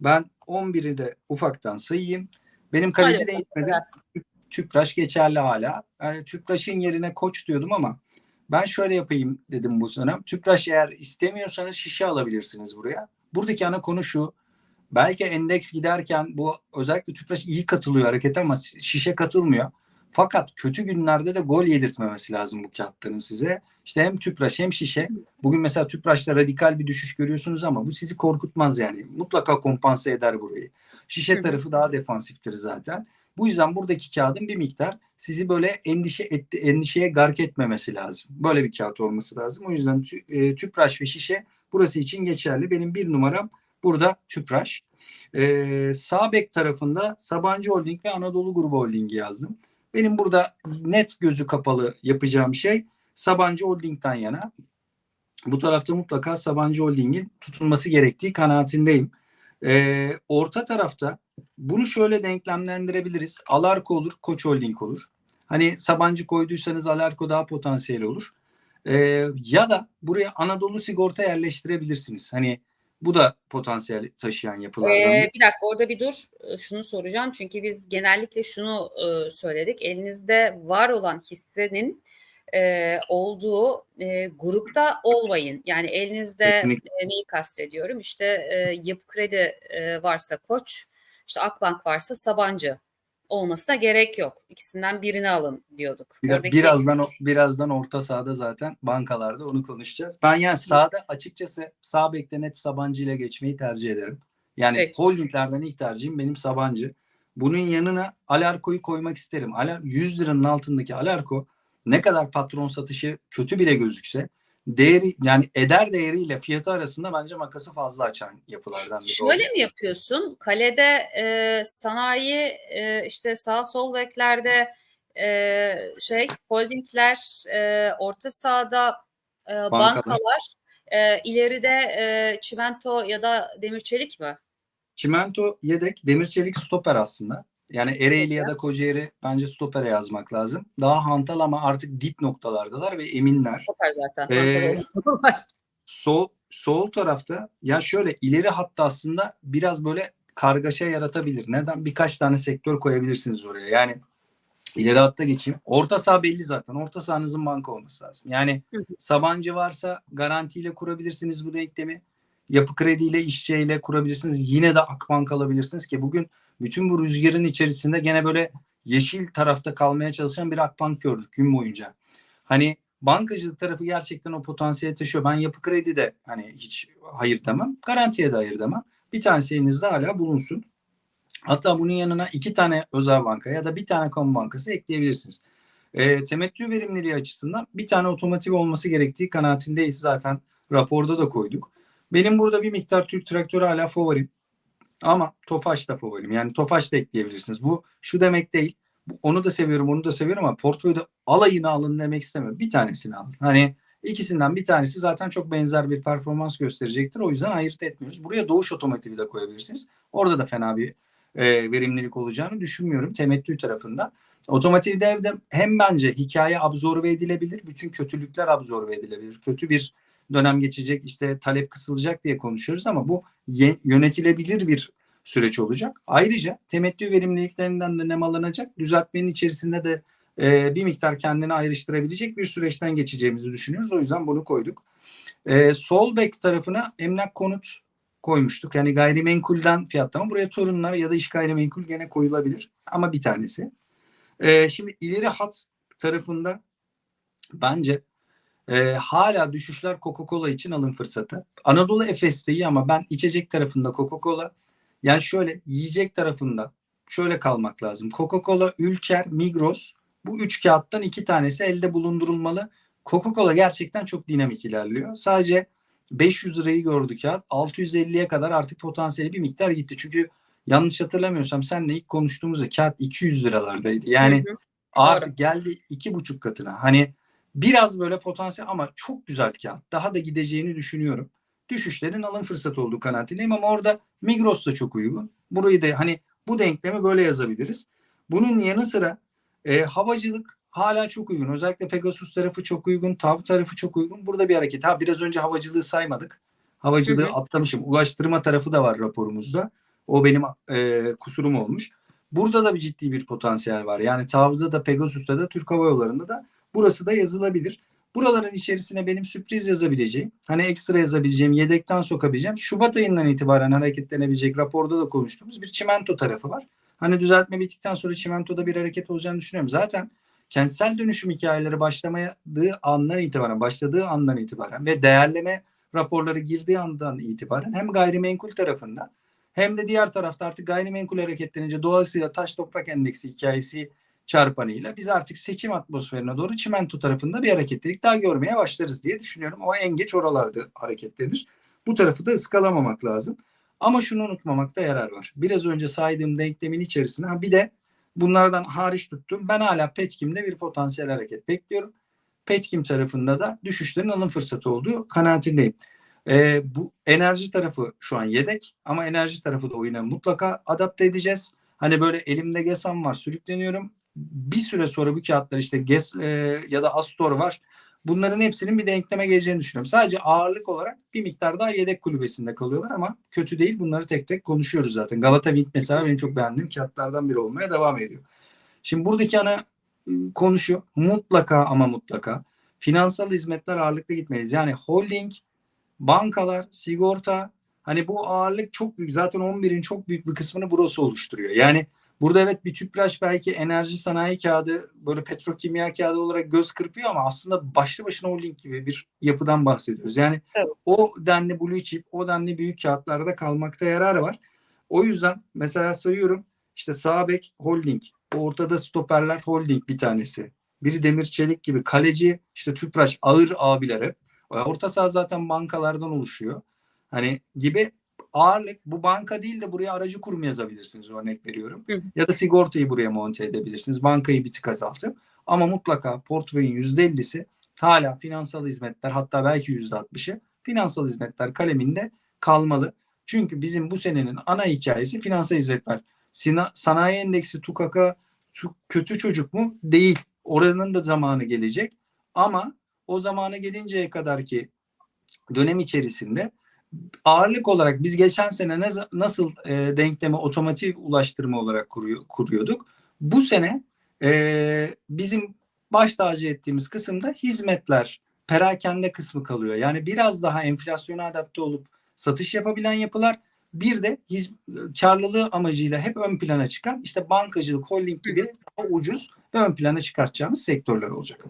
Ben 11'i de ufaktan sayayım. Benim kaleci de gitmedi. Tüpraş geçerli hala. Yani Tüpraş'ın yerine koç diyordum ama ben şöyle yapayım dedim bu dönem. Tüpraş eğer istemiyorsanız şişe alabilirsiniz buraya. Buradaki ana konu şu. Belki endeks giderken bu özellikle Tüpraş iyi katılıyor harekete ama şişe katılmıyor. Fakat kötü günlerde de gol yedirtmemesi lazım bu kağıtların size. İşte hem Tüpraş hem şişe. Bugün mesela Tüpraş'ta radikal bir düşüş görüyorsunuz ama bu sizi korkutmaz yani. Mutlaka kompanse eder burayı. Şişe tarafı daha defansiftir zaten. Bu yüzden buradaki kağıdın bir miktar sizi böyle endişe etti, endişeye gark etmemesi lazım. Böyle bir kağıt olması lazım. O yüzden tü, e, tüpraş ve şişe burası için geçerli. Benim bir numaram burada tüpraş. E, sağ bek tarafında Sabancı Holding ve Anadolu Grubu Holding'i yazdım. Benim burada net gözü kapalı yapacağım şey Sabancı Holding'den yana. Bu tarafta mutlaka Sabancı Holding'in tutulması gerektiği kanaatindeyim. E, orta tarafta bunu şöyle denklemlendirebiliriz. Alarko olur, Koç Holding olur. Hani Sabancı koyduysanız Alarko daha potansiyel olur. Ee, ya da buraya Anadolu sigorta yerleştirebilirsiniz. Hani bu da potansiyel taşıyan yapılardan. Ee, bir dakika orada bir dur. Ee, Şunu soracağım çünkü biz genellikle şunu e, söyledik. Elinizde var olan hissenin e, olduğu e, grupta olmayın. Yani elinizde e, neyi kastediyorum? İşte e, yapı kredi e, varsa Koç, işte Akbank varsa Sabancı olmasına gerek yok. İkisinden birini alın diyorduk. Bir- Oradaki- Birazdan birazdan orta sahada zaten bankalarda onu konuşacağız. Ben yani sağda açıkçası sağ bekte net Sabancı ile geçmeyi tercih ederim. Yani Peki. holdinglerden ilk tercihim benim Sabancı. Bunun yanına Alarko'yu koymak isterim. Alar 100 liranın altındaki Alarko ne kadar patron satışı kötü bile gözükse değeri yani eder değeriyle fiyatı arasında bence makası fazla açan yapılardan biri. Şöyle mi yapıyorsun? Kalede e, sanayi e, işte sağ sol beklerde e, şey holdingler e, orta sahada e, bankalar e, ileride e, çimento ya da demir çelik mi? Çimento yedek, demir çelik stoper aslında. Yani Ereğli ya da Kocaeli bence stopere yazmak lazım. Daha hantal ama artık dip noktalardalar ve eminler. Süper zaten. Ee. Sol sol tarafta ya şöyle ileri hatta aslında biraz böyle kargaşa yaratabilir. Neden? Birkaç tane sektör koyabilirsiniz oraya. Yani ileri hatta geçeyim. Orta saha belli zaten. Orta sahanızın banka olması lazım. Yani Hı hı. Sabancı varsa garantiyle kurabilirsiniz bu denklemi. Yapı krediyle, işçiyle kurabilirsiniz. Yine de Akbank alabilirsiniz ki bugün bütün bu rüzgarın içerisinde gene böyle yeşil tarafta kalmaya çalışan bir Akbank gördük gün boyunca. Hani bankacılık tarafı gerçekten o potansiyeli taşıyor. Ben yapı kredi de hani hiç hayır demem. Garantiye de hayır demem. Bir tanesi elinizde hala bulunsun. Hatta bunun yanına iki tane özel banka ya da bir tane kamu bankası ekleyebilirsiniz. E, temettü verimliliği açısından bir tane otomotiv olması gerektiği kanaatindeyiz. Zaten raporda da koyduk. Benim burada bir miktar Türk traktörü hala favorim. Ama Tofaş da favorim. Yani Tofaş da ekleyebilirsiniz. Bu şu demek değil. Onu da seviyorum, onu da seviyorum ama portföyde alayını alın demek istemiyorum. Bir tanesini alın. Hani ikisinden bir tanesi zaten çok benzer bir performans gösterecektir. O yüzden ayırt etmiyoruz. Buraya Doğuş Otomotiv'i de koyabilirsiniz. Orada da fena bir e, verimlilik olacağını düşünmüyorum temettü tarafında. Otomotiv devde hem bence hikaye absorbe edilebilir, bütün kötülükler absorbe edilebilir. Kötü bir dönem geçecek, işte talep kısılacak diye konuşuyoruz ama bu yönetilebilir bir süreç olacak. Ayrıca temettü verimliliklerinden de nemalanacak. Düzeltmenin içerisinde de e, bir miktar kendini ayrıştırabilecek bir süreçten geçeceğimizi düşünüyoruz. O yüzden bunu koyduk. E, sol bek tarafına emlak konut koymuştuk. Yani gayrimenkulden fiyatlama. Buraya torunlar ya da iş gayrimenkul gene koyulabilir. Ama bir tanesi. E, şimdi ileri hat tarafında bence e, hala düşüşler Coca-Cola için alım fırsatı. Anadolu Efes'te iyi ama ben içecek tarafında Coca-Cola yani şöyle yiyecek tarafında şöyle kalmak lazım. Coca-Cola, Ülker, Migros bu üç kağıttan iki tanesi elde bulundurulmalı. Coca-Cola gerçekten çok dinamik ilerliyor. Sadece 500 lirayı gördü kağıt. 650'ye kadar artık potansiyeli bir miktar gitti. Çünkü yanlış hatırlamıyorsam seninle ilk konuştuğumuzda kağıt 200 liralardaydı. Yani Hı hı. artık geldi iki buçuk katına. Hani biraz böyle potansiyel ama çok güzel kağıt. Daha da gideceğini düşünüyorum. Düşüşlerin alım fırsatı olduğu kanaatindeyim ama orada Migros da çok uygun. Burayı da hani bu denklemi böyle yazabiliriz. Bunun yanı sıra e, havacılık hala çok uygun. Özellikle Pegasus tarafı çok uygun. TAV tarafı çok uygun. Burada bir hareket. Ha biraz önce havacılığı saymadık. Havacılığı Hı hı. atlamışım. Ulaştırma tarafı da var raporumuzda. O benim e, kusurum olmuş. Burada da bir ciddi bir potansiyel var. Yani TAV'da da Pegasus'ta da Türk Hava Yolları'nda da burası da yazılabilir. Buraların içerisine benim sürpriz yazabileceğim, hani ekstra yazabileceğim, yedekten sokabileceğim, Şubat ayından itibaren hareketlenebilecek raporda da konuştuğumuz bir çimento tarafı var. Hani düzeltme bittikten sonra çimentoda bir hareket olacağını düşünüyorum. Zaten kentsel dönüşüm hikayeleri başlamadığı andan itibaren, başladığı andan itibaren ve değerleme raporları girdiği andan itibaren hem gayrimenkul tarafında hem de diğer tarafta artık gayrimenkul hareketlenince dolayısıyla taş toprak endeksi hikayesi çarpanıyla biz artık seçim atmosferine doğru çimento tarafında bir hareketlilik daha görmeye başlarız diye düşünüyorum. O en geç oralarda hareketlenir. Bu tarafı da ıskalamamak lazım. Ama şunu unutmamakta yarar var. Biraz önce saydığım denklemin içerisine ha bir de bunlardan hariç tuttum. Ben hala Petkim'de bir potansiyel hareket bekliyorum. Petkim tarafında da düşüşlerin alım fırsatı olduğu kanaatindeyim. Ee, bu enerji tarafı şu an yedek ama enerji tarafı da oyuna mutlaka adapte edeceğiz. Hani böyle elimde GESAM var sürükleniyorum. Bir süre sonra bu kağıtlar işte GES e, ya da Astor var. Bunların hepsinin bir denkleme geleceğini düşünüyorum. Sadece ağırlık olarak bir miktar daha yedek kulübesinde kalıyorlar ama kötü değil. Bunları tek tek konuşuyoruz zaten. Galata Wind mesela benim çok beğendiğim kağıtlardan biri olmaya devam ediyor. Şimdi buradaki ana ıı, konu şu. Mutlaka ama mutlaka finansal hizmetler ağırlıklı gitmeyiz. Yani holding, bankalar, sigorta hani bu ağırlık çok büyük. Zaten 11'in çok büyük bir kısmını burası oluşturuyor. Yani burada evet bir tüpraş belki enerji sanayi kağıdı böyle petrokimya kağıdı olarak göz kırpıyor ama aslında başlı başına holding gibi bir yapıdan bahsediyoruz. Yani Tabii. o denli blue chip, o denli büyük kağıtlarda kalmakta yarar var. O yüzden mesela sayıyorum işte sağ bek holding, ortada stoperler holding bir tanesi. Biri demir çelik gibi kaleci işte tüpraş ağır abiler hep. Orta saha zaten bankalardan oluşuyor. Hani gibi ağırlık bu banka değil de buraya aracı kurum yazabilirsiniz örnek veriyorum. Hı. Ya da sigortayı buraya monte edebilirsiniz. Bankayı bir tık azaltıp ama mutlaka portföyün %50'si hala finansal hizmetler hatta belki %60'ı finansal hizmetler kaleminde kalmalı. Çünkü bizim bu senenin ana hikayesi finansal hizmetler. Sina, sanayi endeksi tukaka tu- kötü çocuk mu? Değil. Oranın da zamanı gelecek. Ama o zamanı gelinceye kadar ki dönem içerisinde ağırlık olarak biz geçen sene ne, nasıl e, denkleme otomotiv ulaştırma olarak kuruyor, kuruyorduk. Bu sene e, bizim baş tacı ettiğimiz kısımda hizmetler perakende kısmı kalıyor. Yani biraz daha enflasyona adapte olup satış yapabilen yapılar bir de hiz, karlılığı amacıyla hep ön plana çıkan işte bankacılık, holding gibi daha ucuz ve ön plana çıkartacağımız sektörler olacak.